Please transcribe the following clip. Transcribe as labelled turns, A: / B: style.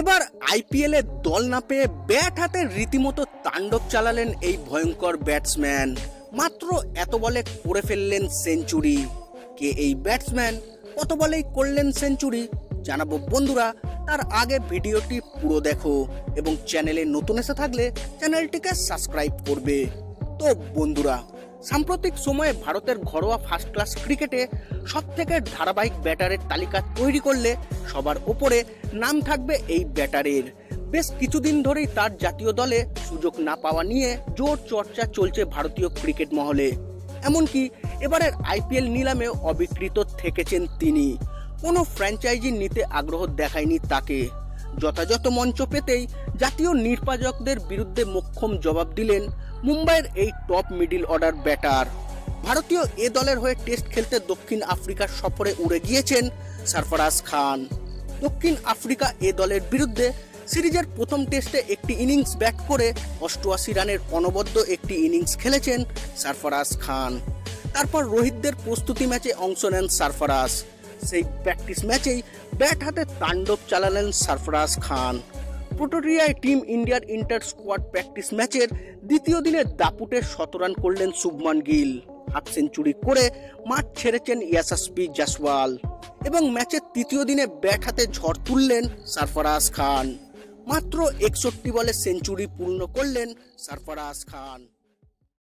A: এবার আইপিএলে দল না পেয়ে ব্যাট হাতে রীতিমতো তাণ্ডব চালালেন এই ভয়ঙ্কর ব্যাটসম্যান মাত্র এত বলে করে ফেললেন সেঞ্চুরি কে এই ব্যাটসম্যান কত বলেই করলেন সেঞ্চুরি জানাব বন্ধুরা, তার আগে ভিডিওটি পুরো দেখো এবং চ্যানেলে নতুন এসে থাকলে চ্যানেলটিকে সাবস্ক্রাইব করবে। তো বন্ধুরা, সাম্প্রতিক সময়ে ভারতের ঘরোয়া ফার্স্ট ক্লাস ক্রিকেটে সবথেকে ধারাবাহিক ব্যাটারের তালিকা তৈরি করলে সবার ওপরে নাম থাকবে এই ব্যাটারের। বেশ কিছুদিন ধরেই তার জাতীয় দলে সুযোগ না পাওয়া নিয়ে জোর চর্চা চলছে ভারতীয় ক্রিকেট মহলে। এমনকি এবারের আইপিএল নিলামে অবিকৃত থেকেছেন তিনি। কোনো ফ্র্যাঞ্চাইজি নিতে আগ্রহ দেখায়নি তাকে। যথাযথ মঞ্চ পেতেই জাতীয় নির্বাচকদের বিরুদ্ধে মোক্ষম জবাব দিলেন মুম্বাইয়ের এই টপ মিডিল অর্ডার ব্যাটার। ভারতীয় এ দলের হয়ে টেস্ট খেলতে দক্ষিণ আফ্রিকার সফরে উড়ে গিয়েছেন সরফরাজ খান। দক্ষিণ আফ্রিকা এ দলের বিরুদ্ধে সিরিজের প্রথম টেস্টে একটি ইনিংস ব্যাট করে অষ্টআশি রানের অনবদ্য একটি ইনিংস খেলেছেন সারফরাজ খান। তারপর রোহিতদের প্রস্তুতি ম্যাচে অংশ নেন সারফরাজ। সেই প্র্যাকটিস ম্যাচেই ব্যাট হাতে তাণ্ডব চালালেন সারফরাজ খান। প্রোটোরিয়ায় টিম ইন্ডিয়ার ইন্টার স্কোয়াড প্র্যাকটিস ম্যাচের দ্বিতীয় দিনে দাপুটে শতরান করলেন শুভমান গিল। হাফ সেঞ্চুরি করে মাঠ ছেড়েছেন ইয়াসাসপি জাসওয়াল। এবং ম্যাচের তৃতীয় দিনে ব্যাট হাতে ঝড় তুললেন সরফরাজ খান। মাত্র একষট্টি বলে সেঞ্চুরি পূর্ণ করলেন সরফরাজ খান।